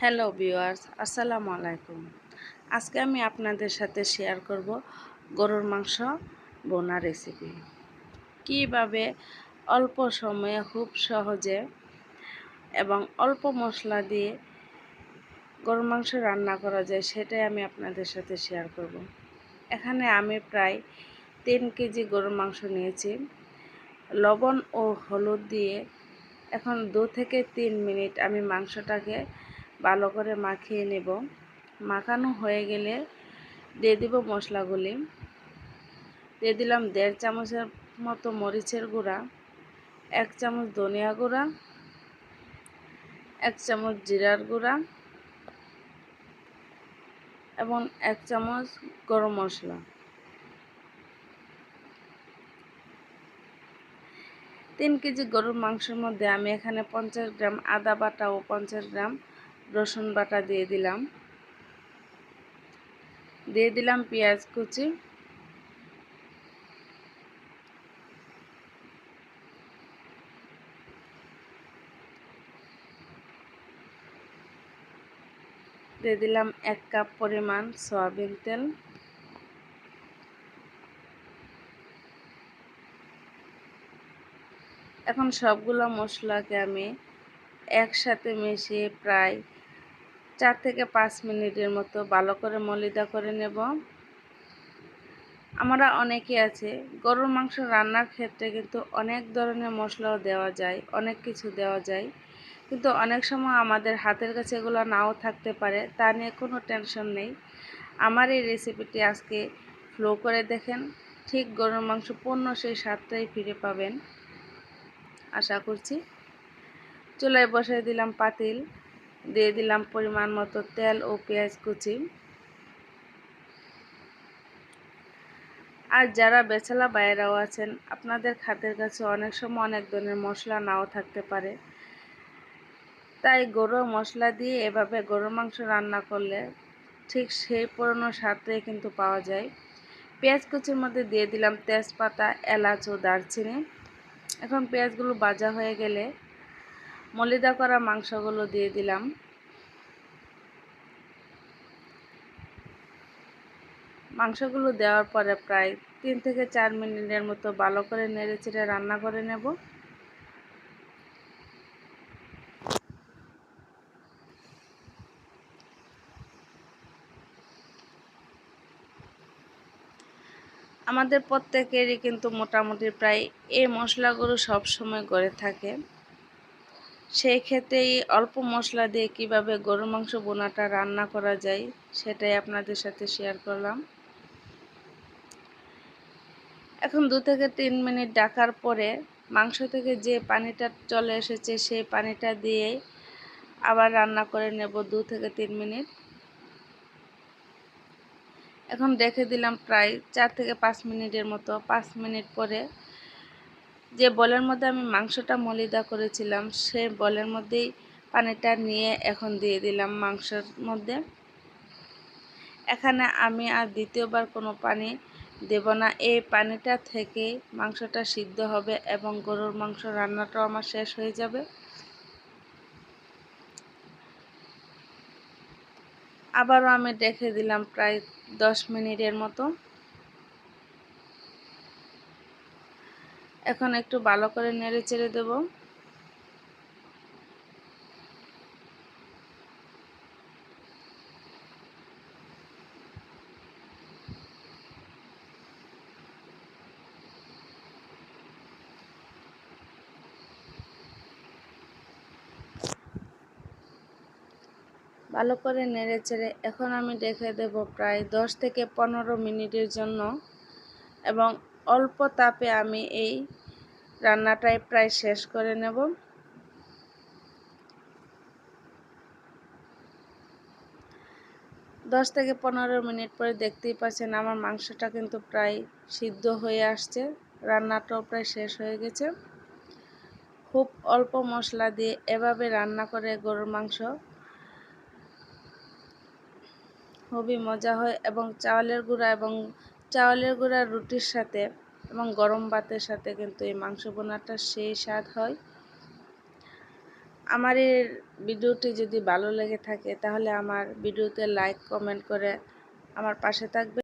Hello viewers, আসসালামু আলাইকুম। আজকে আমি আপনাদের সাথে শেয়ার করব গরুর মাংস বোনা রেসিপি কীভাবে অল্প সময়ে খুব সহজে এবং অল্প মশলা দিয়ে গরুর মাংস রান্না করা যায় সেটাই আমি আপনাদের সাথে শেয়ার করব। এখানে আমি প্রায় তিন কেজি গরুর মাংস নিয়েছি। লবণ ও হলুদ দিয়ে এখন দু থেকে তিন মিনিট আমি মাংসটাকে ভালো করে মাখিয়ে নেব। মাখানো হয়ে গেলে দিয়ে দিব মশলাগুলি। দিয়ে দিলাম দেড় চামচের মতো মরিচের গুঁড়া, এক চামচ ধনিয়া গুঁড়া, এক চামচ জিরার গুঁড়া এবং এক চামচ গরম মশলা। তিন কেজি গরুর মাংসের মধ্যে আমি এখানে পঞ্চাশ গ্রাম আদা বাটা ও পঞ্চাশ গ্রাম রসুন বাটা দিয়ে দিলাম। দিয়ে দিলাম পেঁয়াজ কুচি। দিয়ে দিলাম এক কাপ পরিমাণ সয়াবিন তেল। এখন সবগুলো মশলাকে আমি একসাথে মিশিয়ে প্রায় চার থেকে পাঁচ মিনিটের মতো ভালো করে মলিদা করে নেব। আমরা অনেকে আছে, গরুর মাংস রান্নার ক্ষেত্রে কিন্তু অনেক ধরনের মশলাও দেওয়া যায়, অনেক কিছু দেওয়া যায়। কিন্তু অনেক সময় আমাদের হাতের কাছে এগুলো নাও থাকতে পারে, তা নিয়ে কোনো টেনশন নেই। আমার এই রেসিপিটি আজকে ফ্লো করে দেখেন, ঠিক গরুর মাংস পণ্য সেই স্বাদটাই ফিরে পাবেন। আশা করছি। চুলায় বসাই দিলাম পাতিল। দিয়ে দিলাম পরিমাণ মতো তেল ও পেঁয়াজ কুচি। আর যারা বেচালা বাইরাও আছেন, আপনাদের খাতের কাছে অনেক সময় অনেক ধরনের মশলা নাও থাকতে পারে। তাই গরু মশলা দিয়ে এভাবে গরুর মাংস রান্না করলে ঠিক সেই পুরনো স্বাদটাই কিন্তু পাওয়া যায়। পেঁয়াজ কুচির মধ্যে দিয়ে দিলাম তেজপাতা, এলাচ ও দারচিনি। এখন পেঁয়াজগুলো ভাজা হয়ে গেলে মলিদা করা মাংসগুলো দিয়ে দিলাম। মাংসগুলো দেওয়ার পরে প্রায় তিন থেকে চার মিনিটের মতো ভালো করে নেড়ে চেড়ে রান্না করে নেব। আমাদের প্রত্যেকেরই কিন্তু মোটামুটি প্রায় এই মশলাগুলো সব সময় করে থাকে। সেই ক্ষেত্রেই অল্প মশলা দিয়ে কীভাবে গরুর মাংস বোনাটা রান্না করা যায়, সেটাই আপনাদের সাথে শেয়ার করলাম। এখন দু থেকে তিন মিনিট ডাকার পরে মাংস থেকে যে পানিটা চলে এসেছে, সেই পানিটা দিয়ে আবার রান্না করে নেব দু থেকে তিন মিনিট। এখন রেখে দিলাম প্রায় চার থেকে পাঁচ মিনিটের মতো। পাঁচ মিনিট পরে যে বলের মধ্যে আমি মাংসটা মলিদা করেছিলাম, সে বলের মধ্যেই পানিটা নিয়ে এখন দিয়ে দিলাম মাংসের মধ্যে। এখানে আমি আর দ্বিতীয়বার কোনো পানি দেব না। এই পানিটা থেকে মাংসটা সিদ্ধ হবে এবং গরুর মাংস রান্নাটাও আমার শেষ হয়ে যাবে। আবারও আমি দেখে দিলাম প্রায় দশ মিনিটের মতো। এখন একটু ভালো করে নেড়ে চেড়ে দেবো। ভালো করে নেড়ে চেড়ে এখন আমি রেখে দেব প্রায় দশ থেকে পনেরো মিনিটের জন্য এবং অল্প তাপে আমি এই রান্নাটাই প্রায় শেষ করে নেব। দশ থেকে পনেরো মিনিট পরে দেখতেই পাচ্ছেন আমার মাংসটা কিন্তু প্রায় সিদ্ধ হয়ে আসছে, রান্নাটাও প্রায় শেষ হয়ে গেছে। খুব অল্প মশলা দিয়ে এভাবে রান্না করে গরুর মাংস। খুবই মজা হয় এবং চাউলের গুঁড়া এবং চাউলের গুঁড়া, রুটির সাথে এবং গরম ভাতের সাথে কিন্তু এই মাংস বোনাটা সেই স্বাদ হয়। আমার এই ভিডিওটি যদি ভালো লেগে থাকে, তাহলে আমার ভিডিওতে লাইক কমেন্ট করে আমার পাশে থাকবে।